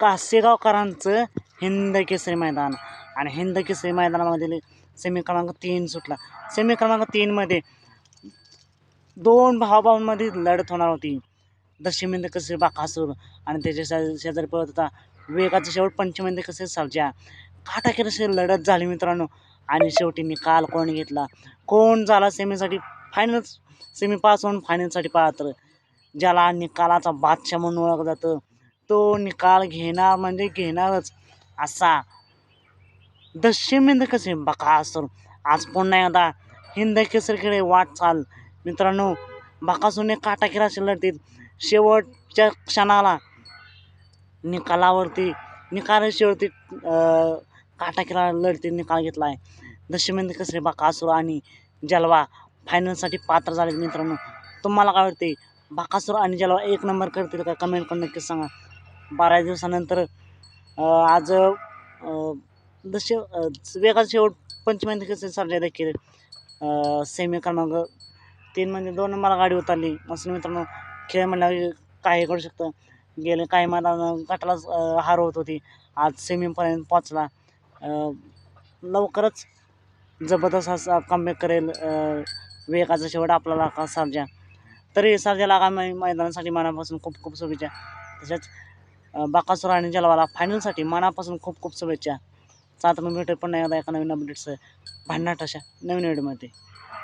कासेगावकरांचं हिंद केसरी मैदान. आणि हिंद केसरी मैदानामधील सेमी क्रमांक तीन सुटला. सेमी क्रमांक तीनमध्ये दोन भावभावांमध्ये लढत होणार होती. दशमिंद कसे बाकासूर आणि त्याच्या शे शेजारी पळत होता. वेगाचं शेवट पंचमिंद कसे सर्जा काटाकीर अशी लढत झाली मित्रांनो. आणि शेवटी निकाल कोण घेतला? कोण झाला सेमीसाठी फायनल सेमी पास होऊन फायनलसाठी पात्र. ज्याला निकालाचा बादशाह म्हणून ओळखलं जातं. तो निकाल घेणार म्हणजे घेणारच. असा. दशमिंद कसे बकासूर आज पुन्हा एकदा हिंद केसरीकडे वाटचाल मित्रांनो बकासूरने काटाकीर अशी लढतीत शेवटच्या क्षणाला निकालावरती निकाल शेवटी काटाकीरा लढतीत निकाल घेतला आहे दशमिंद कसरे बाकासूर आणि जलवा फायनलसाठी पात्र झाले मित्रांनो. तुम्हाला काय वाटते? बाकासूर आणि जलवा एक नंबर करतील का? कमेंट करून नक्कीच सांगा. बारा दिवसानंतर आज दश वेगाचा शेवट पंचमिंद कसं देखील. सेमी क्रमांक तीन म्हणजे दोन नंबरला गाडी उतरली. असं मित्रांनो खेळ म्हणल्यावर काही करू शकतं? गेले काही मला गटालाच हार होत होती. आज सेमीपर्यंत पोचला लवकरच जबरदस्त असा कमबॅक करेल वेगाचा शेवट आपल्याला का सर्जा. तरी सर्जाला आगामी मैदानासाठी मनापासून खूप खूप शुभेच्छा. तसेच बाकासुर आणि जलवाला फायनलसाठी मनापासून खूप खूप शुभेच्छा. सात मग पण पुन्हा एकदा एका नवीन अपडेट्स भांडणाट अशा नवीन व्हिडिओमध्ये